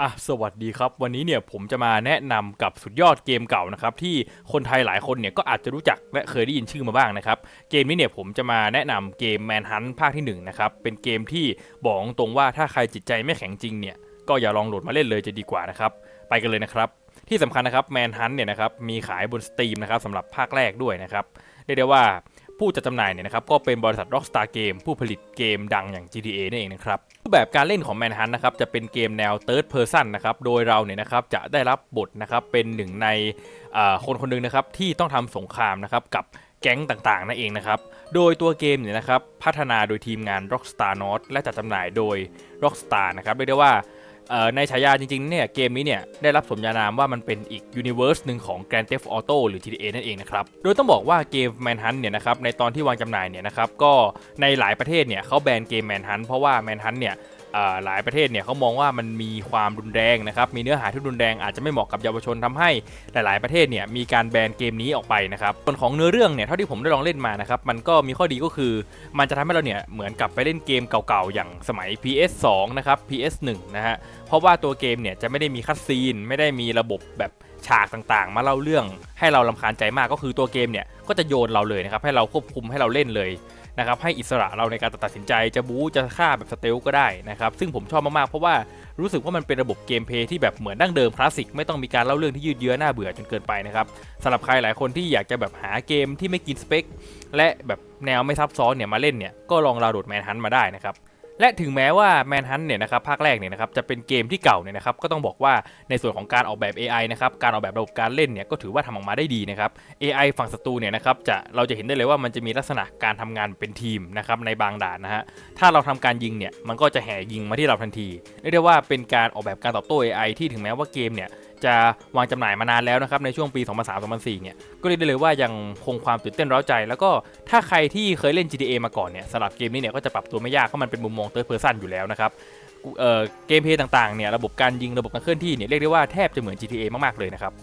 อะสวัสดีครับ วันนี้เนี่ยผมจะมาแนะนำกับสุดยอดเกมเก่านะครับที่คนไทยหลายคนเนี่ยก็อาจจะรู้จักและเคยได้ยินชื่อมาบ้างนะครับ เกมนี้เนี่ยผมจะมาแนะนำเกม Manhunt ภาคที่1นะครับเป็นเกมที่บอกตรงว่าถ้าใครจิตใจไม่แข็งจริงเนี่ยก็อย่าลองโหลดมาเล่นเลยจะดีกว่านะครับ ไปกันเลยนะครับ ที่สำคัญนะครับ Manhunt เนี่ยนะครับมีขายบน Steam นะครับสำหรับภาคแรกด้วยนะครับเรียกได้ว่า ผู้จัดจำหน่ายเนี่ยนะครับก็เป็นบริษัท Rockstar Game ผู้ผลิตเกมดังอย่าง GTA นั่นเองนะครับรูปแบบการเล่นของ Manhunt นะครับจะเป็นเกมแนว Third Person นะครับโดยเราเนี่ยนะครับจะได้รับบทนะครับเป็นหนึ่งในอ่อคนคนหนึ่งนะครับที่ต้องทำสงครามนะครับกับแก๊งต่างๆนั่นเองนะครับ โดยตัวเกมเนี่ยนะครับพัฒนาโดยทีมงาน Rockstar North และจัดจำหน่ายโดย Rockstar นะครับเรียกได้ว่า ในฉายาจริงๆเนี่ยเกมนี้เนี่ยได้รับสมญานามว่ามันเป็นอีกยูนิเวอร์สหนึ่งของ Grand Theft Auto หรือ GTA นั่นเองนะครับ โดยต้องบอกว่าเกม Manhunt เนี่ยนะครับในตอนที่วางจำหน่ายเนี่ยนะครับก็ในหลายประเทศเนี่ยเขาแบนเกม Manhunt เพราะว่า Manhunt เนี่ย หลายประเทศเนี่ยเขามองว่ามันมีความรุนแรงนะครับมีเนื้อหาที่รุนแรงอาจจะไม่เหมาะกับเยาวชนทำให้หลาย ๆประเทศเนี่ยมีการแบนเกมนี้ออกไปนะครับส่วนของเนื้อเรื่องเนี่ยเท่าที่ผมได้ลองเล่นมานะครับมันก็มีข้อดีก็คือ มันจะทำให้เราเนี่ยเหมือนกับไปเล่นเกมเก่าๆอย่างสมัย PS2 นะครับ PS1 นะฮะเพราะว่าตัวเกมเนี่ยจะไม่ได้มีคัดซีนไม่ได้มีระบบแบบฉากต่างๆ มาเล่าเรื่องให้เราลำคาญใจมากก็คือตัวเกมเนี่ยก็จะโยนเราเลยนะครับให้เราควบคุมให้เราเล่นเลย นะครับให้อิสระเราในการตัดสินใจจะบู๊จะฆ่าแบบสเตลก็ได้นะครับซึ่งผมชอบมากๆเพราะว่ารู้สึกว่ามันเป็นระบบเกมเพย์ที่แบบเหมือนดั้งเดิมคลาสสิกไม่ต้องมีการเล่าเรื่องที่ยืดเยื้อน่าเบื่อจนเกินไปนะครับสำหรับใครหลายคนที่อยากจะแบบหาเกมที่ไม่กินสเปคและแบบแนวไม่ซับซ้อนเนี่ยมาเล่นเนี่ยก็ลองดาวน์โหลดแมนฮันมาได้นะครับ และถึงแม้ว่า Manhunt เนี่ยนะครับภาคแรกเนี่ยนะครับจะเป็นเกมที่เก่าเนี่ยนะครับก็ต้องบอกว่าในส่วนของการออกแบบ AI นะครับการออกแบบระบบการเล่นเนี่ยก็ถือว่าทำออกมาได้ดีนะครับ AI ฝั่งศัตรูเนี่ยนะครับจะเราจะเห็นได้เลยว่ามันจะมีลักษณะการทำงานเป็นทีมนะครับในบางด่านนะฮะถ้าเราทำการยิงเนี่ยมันก็จะแห่ยิงมาที่เราทันทีเรียกได้ว่าเป็นการออกแบบการตอบโต้ AI ที่ถึงแม้ว่าเกมเนี่ย จะวางจำหน่ายมานานแล้วนะครับในช่วงปี 2003-2004 เนี่ยก็เรียกได้เลยว่ายังคงความตื่นเต้นร้าใจ แล้วก็ถ้าใครที่เคยเล่น GTA มาก่อนเนี่ยสำหรับเกมนี้เนี่ยก็จะปรับตัวไม่ยากเพราะมันเป็นมุมมองเติร์ดเพอร์ซันอยู่แล้วนะครับเเกมเพลย์ต่างๆเนี่ยระบบการยิงระบบการเคลื่อนที่เนี่ยเรียกได้ว่าแทบจะเหมือน GTA มากๆเลยนะครับ